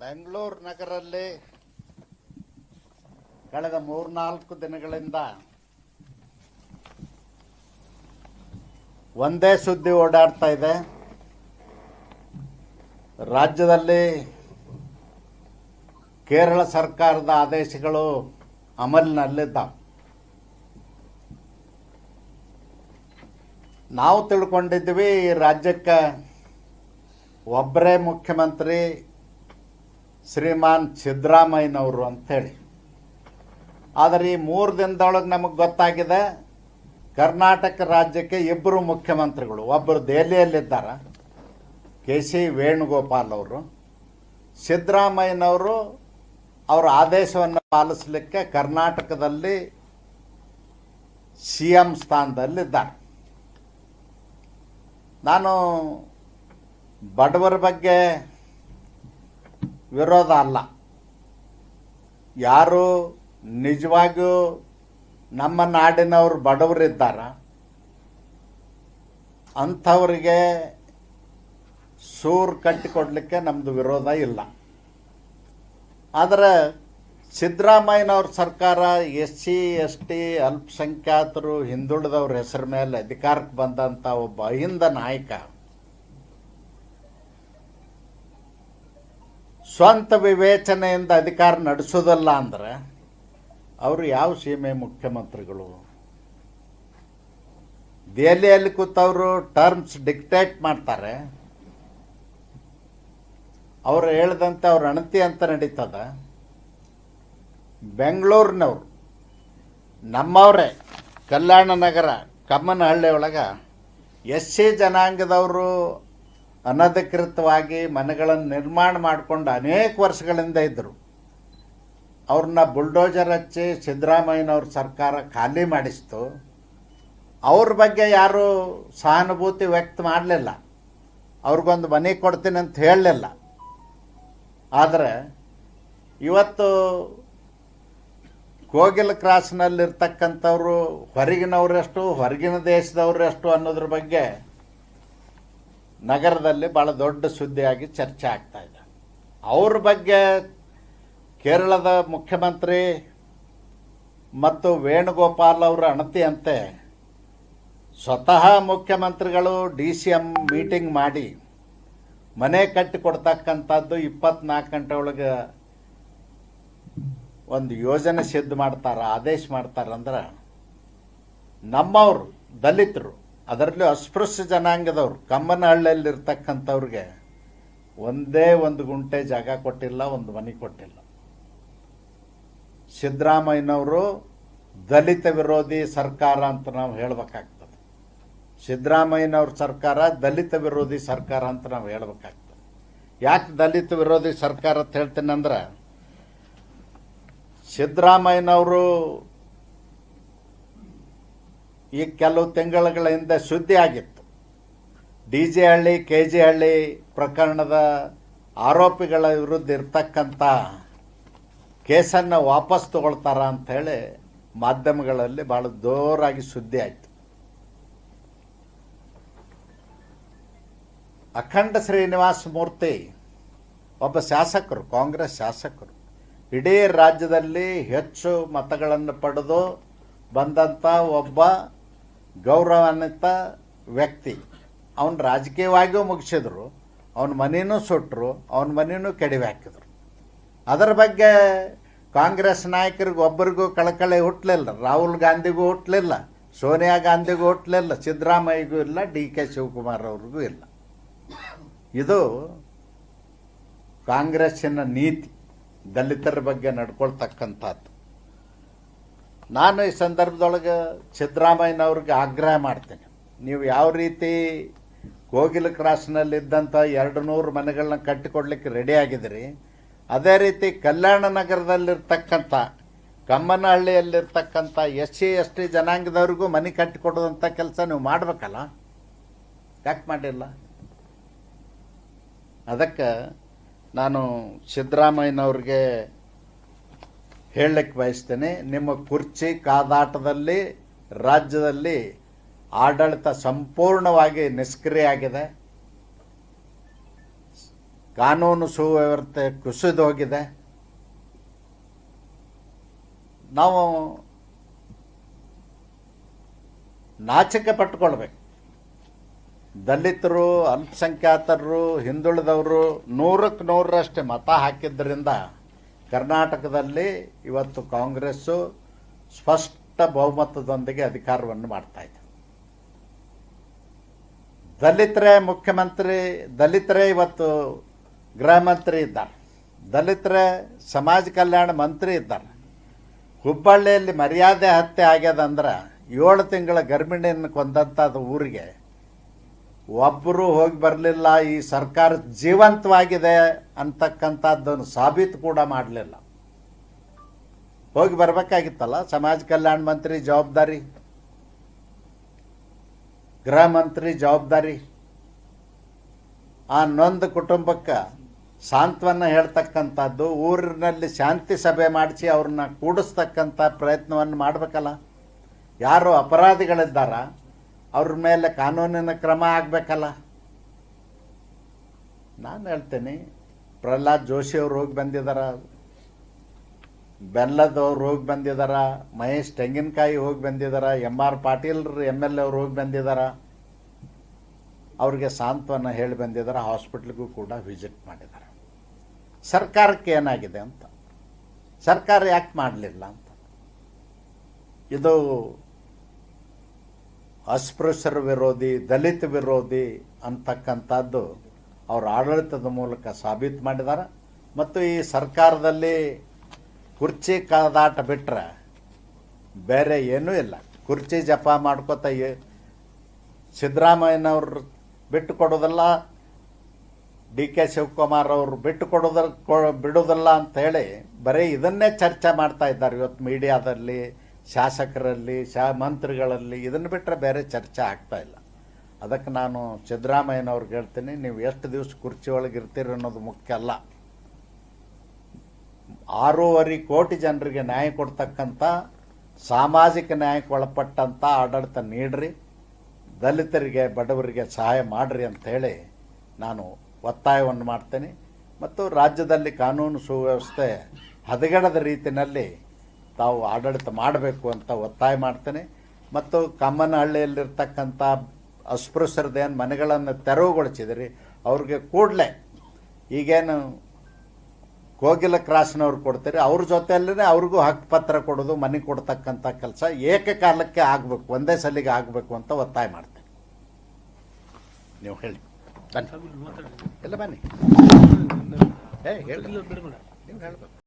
ಬೆಂಗಳೂರು ನಗರಲ್ಲಿ ಕಳೆದ ಮೂರ್ನಾಲ್ಕು ದಿನಗಳಿಂದ ಒಂದೇ ಸುದ್ದಿ ಓಡಾಡ್ತಾ ಇದೆ. ರಾಜ್ಯದಲ್ಲಿ ಕೇರಳ ಸರ್ಕಾರದ ಆದೇಶಗಳು ಅಮಲಿನಲ್ಲಿದ್ದಾವೆ ನಾವು ತಿಳ್ಕೊಂಡಿದ್ವಿ ರಾಜ್ಯಕ್ಕೆ ಒಬ್ಬರೇ ಮುಖ್ಯಮಂತ್ರಿ ಶ್ರೀಮಾನ್ ಸಿದ್ದರಾಮಯ್ಯನವರು ಅಂಥೇಳಿ. ಆದರೆ ಈ ಮೂರು ದಿನದೊಳಗೆ ನಮಗೆ ಗೊತ್ತಾಗಿದೆ, ಕರ್ನಾಟಕ ರಾಜ್ಯಕ್ಕೆ ಇಬ್ಬರು ಮುಖ್ಯಮಂತ್ರಿಗಳು, ಒಬ್ಬರು ದೆಹಲಿಯಲ್ಲಿದ್ದಾರೆ, ಕೆ ಸಿ ವೇಣುಗೋಪಾಲ್ ಅವರು. ಸಿದ್ದರಾಮಯ್ಯನವರು ಅವರ ಆದೇಶವನ್ನು ಪಾಲಿಸಲಿಕ್ಕೆ ಕರ್ನಾಟಕದಲ್ಲಿ ಸಿ ಎಂ ಸ್ಥಾನದಲ್ಲಿದ್ದಾರೆ. ನಾನು ಬಡವರ ಬಗ್ಗೆ ವಿರೋಧ ಅಲ್ಲ. ಯಾರು ನಿಜವಾಗಿಯೂ ನಮ್ಮ ನಾಡಿನವರು ಬಡವರಿದ್ದಾರ, ಅಂಥವರಿಗೆ ಸೂರು ಕಟ್ಟಿಕೊಡ್ಲಿಕ್ಕೆ ನಮ್ಮದು ವಿರೋಧ ಇಲ್ಲ. ಆದರೆ ಸಿದ್ದರಾಮಯ್ಯನವ್ರ ಸರ್ಕಾರ ಎಸ್ ಸಿ, ಎಸ್ ಟಿ, ಅಲ್ಪಸಂಖ್ಯಾತರು ಹಿಂದುಳಿದವ್ರ ಹೆಸರ ಮೇಲೆ ಅಧಿಕಾರಕ್ಕೆ ಬಂದಂಥ ಒಬ್ಬ ಅಹಿಂದ ನಾಯಕ ಸ್ವಂತ ವಿವೇಚನೆಯಿಂದ ಅಧಿಕಾರ ನಡೆಸೋದಲ್ಲ ಅಂದ್ರೆ ಅವರು ಯಾವ ಸೀಮೆ ಮುಖ್ಯಮಂತ್ರಿಗಳು? ದೆಹಲಿಯಲ್ಲಿ ಕೂತವರು ಟರ್ಮ್ಸ್ ಡಿಕ್ಟೇಟ್ ಮಾಡ್ತಾರೆ. ಅವರು ಹೇಳ್ದಂತೆ ಅವ್ರ ಅಣತಿ ಅಂತ ನಡೀತದ. ಬೆಂಗಳೂರಿನವ್ರು, ನಮ್ಮವರೇ, ಕಲ್ಯಾಣ ನಗರ ಕಮ್ಮನಹಳ್ಳಿ ಒಳಗೆ ಎಸ್ ಸಿ ಜನಾಂಗದವರು ಅನಧಿಕೃತವಾಗಿ ಮನೆಗಳನ್ನು ನಿರ್ಮಾಣ ಮಾಡಿಕೊಂಡು ಅನೇಕ ವರ್ಷಗಳಿಂದ ಇದ್ದರು. ಅವ್ರನ್ನ ಬುಲ್ಡೋಜರ್ ಹಚ್ಚಿ ಸಿದ್ದರಾಮಯ್ಯನವ್ರ ಸರ್ಕಾರ ಖಾಲಿ ಮಾಡಿಸ್ತು. ಅವ್ರ ಬಗ್ಗೆ ಯಾರೂ ಸಹಾನುಭೂತಿ ವ್ಯಕ್ತ ಮಾಡಲಿಲ್ಲ. ಅವ್ರಿಗೊಂದು ಮನೆ ಕೊಡ್ತೀನಿ ಅಂತ ಹೇಳಲಿಲ್ಲ. ಆದರೆ ಇವತ್ತು ಕೋಗಿಲ್ ಕ್ರಾಸ್ನಲ್ಲಿರ್ತಕ್ಕಂಥವ್ರು ಹೊರಗಿನವರೆಷ್ಟು, ಹೊರಗಿನ ದೇಶದವರೆಷ್ಟು ಅನ್ನೋದ್ರ ಬಗ್ಗೆ ನಗರದಲ್ಲಿ ಭಾಳ ದೊಡ್ಡ ಸುದ್ದಿಯಾಗಿ ಚರ್ಚೆ ಆಗ್ತಾ ಇದೆ. ಅವ್ರ ಬಗ್ಗೆ ಕೇರಳದ ಮುಖ್ಯಮಂತ್ರಿ ಮತ್ತು ವೇಣುಗೋಪಾಲ್ ಅವರ ಅಣತಿಯಂತೆ ಸ್ವತಃ ಮುಖ್ಯಮಂತ್ರಿಗಳು ಡಿ ಸಿ ಎಂ ಮೀಟಿಂಗ್ ಮಾಡಿ ಮನೆ ಕಟ್ಟಿ ಕೊಡ್ತಕ್ಕಂಥದ್ದು ಇಪ್ಪತ್ನಾಲ್ಕು ಗಂಟೆ ಒಳಗೆ ಒಂದು ಯೋಜನೆ ಸಿದ್ಧ ಮಾಡ್ತಾರೆ, ಆದೇಶ ಮಾಡ್ತಾರಂದ್ರೆ ನಮ್ಮವರು ದಲಿತರು. ಅದರಲ್ಲೂ ಅಸ್ಪೃಶ್ಯ ಜನಾಂಗದವ್ರು, ಕಮ್ಮನಹಳ್ಳಿಯಲ್ಲಿರ್ತಕ್ಕಂಥವ್ರಿಗೆ ಒಂದೇ ಒಂದು ಗುಂಟೆ ಜಾಗ ಕೊಟ್ಟಿಲ್ಲ, ಒಂದು ಮನೆ ಕೊಟ್ಟಿಲ್ಲ. ಸಿದ್ದರಾಮಯ್ಯನವರು ದಲಿತ ವಿರೋಧಿ ಸರ್ಕಾರ ಅಂತ ನಾವು ಹೇಳಬೇಕಾಗ್ತದೆ. ಸಿದ್ದರಾಮಯ್ಯನವ್ರ ಸರ್ಕಾರ ದಲಿತ ವಿರೋಧಿ ಸರ್ಕಾರ ಅಂತ ನಾವು ಹೇಳಬೇಕಾಗ್ತದೆ. ಯಾಕೆ ದಲಿತ ವಿರೋಧಿ ಸರ್ಕಾರ ಅಂತ ಹೇಳ್ತೀನಿ ಅಂದ್ರೆ ಸಿದ್ದರಾಮಯ್ಯನವರು ಈ ಕೆಲವು ತಿಂಗಳುಗಳ ಹಿಂದೆ ಸುದ್ದಿ ಆಗಿತ್ತು D J Halli, K G Halli ಪ್ರಕರಣದ ಆರೋಪಿಗಳ ವಿರುದ್ಧ ಇರ್ತಕ್ಕಂಥ ಕೇಸನ್ನು ವಾಪಸ್ ತಗೊಳ್ತಾರ ಅಂಥೇಳಿ ಮಾಧ್ಯಮಗಳಲ್ಲಿ ಭಾಳ ಜೋರಾಗಿ ಸುದ್ದಿ ಆಯಿತು. ಅಖಂಡ ಶ್ರೀನಿವಾಸ ಮೂರ್ತಿ ಒಬ್ಬ ಶಾಸಕರು, ಕಾಂಗ್ರೆಸ್ ಶಾಸಕರು. ಇಡೀ ರಾಜ್ಯದಲ್ಲಿ ಹೆಚ್ಚು ಮತಗಳನ್ನು ಪಡೆದು ಬಂದಂಥ ಒಬ್ಬ ಗೌರವಾನ್ವಿತ ವ್ಯಕ್ತಿ. ಅವನು ರಾಜಕೀಯವಾಗಿಯೂ ಮುಗಿಸಿದ್ರು, ಅವನ ಮನೆಯೂ ಸುಟ್ಟರು ಅವನ ಮನೆಯೂ ಕೆಡವಿ ಹಾಕಿದ್ರು. ಅದರ ಬಗ್ಗೆ ಕಾಂಗ್ರೆಸ್ ನಾಯಕರಿಗೆ ಒಬ್ಬರಿಗೂ ಕಳಕಳಿ ಹುಟ್ಟಲಿಲ್ಲ ರಾಹುಲ್ ಗಾಂಧಿಗೂ ಹುಟ್ಟಲಿಲ್ಲ ಸೋನಿಯಾ ಗಾಂಧಿಗೂ ಹುಟ್ಟಲಿಲ್ಲ ಸಿದ್ದರಾಮಯ್ಯಗೂ ಇಲ್ಲ, ಡಿ ಕೆ ಶಿವಕುಮಾರ್ ಅವ್ರಿಗೂ ಇಲ್ಲ. ಇದು ಕಾಂಗ್ರೆಸ್ಸಿನ ನೀತಿ, ದಲಿತರ ಬಗ್ಗೆ ನಡ್ಕೊಳ್ತಕ್ಕಂಥದ್ದು. ನಾನು ಈ ಸಂದರ್ಭದೊಳಗೆ ಸಿದ್ದರಾಮಯ್ಯನವ್ರಿಗೆ ಆಗ್ರಹ ಮಾಡ್ತೇನೆ. ನೀವು ಯಾವ ರೀತಿ ಕೋಗಿಲ ಕ್ರಾಸ್ನಲ್ಲಿದ್ದಂಥ ಎರಡು ನೂರು ಮನೆಗಳನ್ನ ಕಟ್ಟಿಕೊಡ್ಲಿಕ್ಕೆ ರೆಡಿ ಆಗಿದ್ರಿ ಅದೇ ರೀತಿ ಕಲ್ಯಾಣ ನಗರದಲ್ಲಿರ್ತಕ್ಕಂಥ, ಕಮ್ಮನಹಳ್ಳಿಯಲ್ಲಿರ್ತಕ್ಕಂಥ ಎಸ್ ಸಿ, ಎಸ್ ಟಿ ಜನಾಂಗದವ್ರಿಗೂ ಮನೆ ಕಟ್ಟಿಕೊಡೋದಂಥ ಕೆಲಸ ನೀವು ಮಾಡಬೇಕಲ್ಲ? ಯಾಕೆ ಮಾಡಿಲ್ಲ? ಅದಕ್ಕೆ ನಾನು ಸಿದ್ದರಾಮಯ್ಯನವ್ರಿಗೆ ಹೇಳಲಿಕ್ಕೆ ಬಯಸ್ತೇನೆ, ನಿಮ್ಮ ಕುರ್ಚಿ ಕಾದಾಟದಲ್ಲಿ, ರಾಜ್ಯದಲ್ಲಿ ಆಡಳಿತ ಸಂಪೂರ್ಣವಾಗಿ ನಿಷ್ಕ್ರಿಯ ಆಗಿದೆ. ಕಾನೂನು ಸುವ್ಯವಸ್ಥೆ ಕುಸಿದು ಹೋಗಿದೆ. ನಾವು ನಾಚಿಕೆ ಪಟ್ಕೊಳ್ಬೇಕು ದಲಿತರು, ಅಲ್ಪಸಂಖ್ಯಾತರು, ಹಿಂದುಳಿದವರು ನೂರಕ್ಕೆ ನೂರರಷ್ಟೇ ಮತ ಹಾಕಿದ್ದರಿಂದ ಕರ್ನಾಟಕದಲ್ಲಿ ಇವತ್ತು ಕಾಂಗ್ರೆಸ್ಸು ಸ್ಪಷ್ಟ ಬಹುಮತದೊಂದಿಗೆ ಅಧಿಕಾರವನ್ನು ಮಾಡ್ತಾ ಇದೆ. ದಲಿತರೇ ಮುಖ್ಯಮಂತ್ರಿ, ದಲಿತರೇ ಇವತ್ತು ಗೃಹ ಮಂತ್ರಿ ಇದ್ದಾರೆ. ದಲಿತರೇ ಸಮಾಜ ಕಲ್ಯಾಣ ಮಂತ್ರಿ ಇದ್ದಾರೆ. ಹುಬ್ಬಳ್ಳಿಯಲ್ಲಿ ಮರ್ಯಾದೆ ಹತ್ಯೆ ಆಗ್ಯದಂದ್ರೆ ಏಳು ತಿಂಗಳ ಗರ್ಭಿಣಿಯನ್ನು ಕೊಂದಂಥದ್ದು ಊರಿಗೆ ಒಬ್ಬರು ಹೋಗಿ ಬರಲಿಲ್ಲ, ಈ ಸರ್ಕಾರ ಜೀವಂತವಾಗಿದೆ ಅಂತಕ್ಕಂಥದ್ದನ್ನು ಸಾಬೀತು ಕೂಡ ಮಾಡಲಿಲ್ಲ. ಹೋಗಿ ಬರಬೇಕಾಗಿತ್ತಲ್ಲ, ಸಮಾಜ ಕಲ್ಯಾಣ ಮಂತ್ರಿ ಜವಾಬ್ದಾರಿ, ಗೃಹ ಮಂತ್ರಿ ಜವಾಬ್ದಾರಿ. ಆ ನೊಂದ ಕುಟುಂಬಕ್ಕೆ ಸಾಂತ್ವನ ಹೇಳ್ತಕ್ಕಂಥದ್ದು, ಊರಿನಲ್ಲಿ ಶಾಂತಿ ಸಭೆ ಮಾಡಿಸಿ ಅವ್ರನ್ನ ಕೂಡಿಸ್ತಕ್ಕಂಥ ಪ್ರಯತ್ನವನ್ನು ಮಾಡಬೇಕಲ್ಲ. ಯಾರು ಅಪರಾಧಿಗಳಿದ್ದಾರ? ಅವ್ರ ಮೇಲೆ ಕಾನೂನಿನ ಕ್ರಮ ಆಗಬೇಕಲ್ಲ? ನಾನು ಹೇಳ್ತೇನೆ, ಪ್ರಹ್ಲಾದ್ ಜೋಶಿ ಅವ್ರು ಹೋಗಿ ಬಂದಿದ್ದಾರ ಬೆಲ್ಲದವ್ರು ಹೋಗಿ ಬಂದಿದ್ದಾರ ಮಹೇಶ್ ತೆಂಗಿನಕಾಯಿ ಹೋಗಿ ಬಂದಿದ್ದಾರ M R Patil M L ಅವ್ರು ಹೋಗಿ ಬಂದಿದ್ದಾರ ಅವ್ರಿಗೆ ಸಾಂತ್ವನ ಹೇಳಿ ಬಂದಿದ್ದಾರೆ ಹಾಸ್ಪಿಟ್ಲಿಗೂ ಕೂಡ ವಿಸಿಟ್ ಮಾಡಿದ್ದಾರೆ ಸರ್ಕಾರಕ್ಕೆ ಏನಾಗಿದೆ ಅಂತ? ಸರ್ಕಾರ ಯಾಕೆ ಮಾಡಲಿಲ್ಲ ಅಂತ? ಇದು ಅಸ್ಪೃಶ್ಯರ ವಿರೋಧಿ, ದಲಿತ ವಿರೋಧಿ ಅಂತಕ್ಕಂಥದ್ದು ಅವ್ರ ಆಡಳಿತದ ಮೂಲಕ ಸಾಬೀತು ಮಾಡಿದ್ದಾರೆ ಮತ್ತು ಈ ಸರ್ಕಾರದಲ್ಲಿ ಕುರ್ಚಿ ಕಾದಾಟ ಬಿಟ್ಟರೆ ಬೇರೆ ಏನೂ ಇಲ್ಲ. ಕುರ್ಚಿ ಜಪ ಮಾಡ್ಕೋತ ಸಿದ್ದರಾಮಯ್ಯನವ್ರು ಬಿಟ್ಟು ಕೊಡೋದಲ್ಲ ಡಿ ಕೆ ಶಿವಕುಮಾರ್ ಅವರು ಬಿಟ್ಟು ಕೊಡೋದ್ರ ಬಿಡೋದಿಲ್ಲ ಅಂತ ಹೇಳಿ ಬರೀ ಇದನ್ನೇ ಚರ್ಚೆ ಮಾಡ್ತಾ ಇದ್ದಾರೆ ಇವತ್ತು ಮೀಡಿಯಾದಲ್ಲಿ. ಶಾಸಕರಲ್ಲಿ, ಶಾ ಮಂತ್ರಿಗಳಲ್ಲಿ ಇದನ್ನು ಬಿಟ್ಟರೆ ಬೇರೆ ಚರ್ಚೆ ಆಗ್ತಾ ಇಲ್ಲ. ಅದಕ್ಕೆ ನಾನು ಸಿದ್ದರಾಮಯ್ಯನವ್ರಿಗೆ ಹೇಳ್ತೀನಿ, ನೀವು ಎಷ್ಟು ದಿವಸ ಕುರ್ಚಿ ಒಳಗೆ ಇರ್ತೀರಿ ಅನ್ನೋದು ಮುಖ್ಯ ಅಲ್ಲ. ಆರೂವರೆ ಕೋಟಿ ಜನರಿಗೆ ನ್ಯಾಯ ಕೊಡ್ತಕ್ಕಂಥ, ಸಾಮಾಜಿಕ ನ್ಯಾಯಕ್ಕೆ ಒಳಪಟ್ಟಂಥ ಆಡಳಿತ ನೀಡ್ರಿ, ದಲಿತರಿಗೆ, ಬಡವರಿಗೆ ಸಹಾಯ ಮಾಡ್ರಿ ಅಂಥೇಳಿ ನಾನು ಒತ್ತಾಯವನ್ನು ಮಾಡ್ತೇನೆ. ಮತ್ತು ರಾಜ್ಯದಲ್ಲಿ ಕಾನೂನು ಸುವ್ಯವಸ್ಥೆ ಹದಗೆಡದ ರೀತಿಯಲ್ಲಿ ತಾವು ಆಡಳಿತ ಮಾಡಬೇಕು ಅಂತ ಒತ್ತಾಯ ಮಾಡ್ತೇನೆ. ಮತ್ತು ಕಮ್ಮನಹಳ್ಳಿಯಲ್ಲಿರ್ತಕ್ಕಂಥ ಅಸ್ಪೃಶ್ಯರದೇನು ಮನೆಗಳನ್ನು ತೆರವುಗೊಳಿಸಿದಿರಿ ಅವ್ರಿಗೆ ಕೂಡಲೇ ಈಗೇನು ಕೋಗಿಲ ಕ್ರಾಸ್ನವ್ರು ಕೊಡ್ತಾರೆ ಅವ್ರ ಜೊತೆಯಲ್ಲೇ ಅವ್ರಿಗೂ ಹಕ್ಕು ಪತ್ರ ಕೊಡೋದು ಮನೆ ಕೊಡ್ತಕ್ಕಂಥ ಕೆಲಸ ಏಕಕಾಲಕ್ಕೆ ಆಗಬೇಕು ಒಂದೇ ಸಲಿಗೆ ಆಗಬೇಕು ಅಂತ ಒತ್ತಾಯ ಮಾಡ್ತೇನೆ. ನೀವು ಹೇಳಿ. ಬನ್ನಿ. ಎಲ್ಲ ಬನ್ನಿ. ಏ ಹೇಳಿ. ನೀವು ಹೇಳ್ಬೇಕು.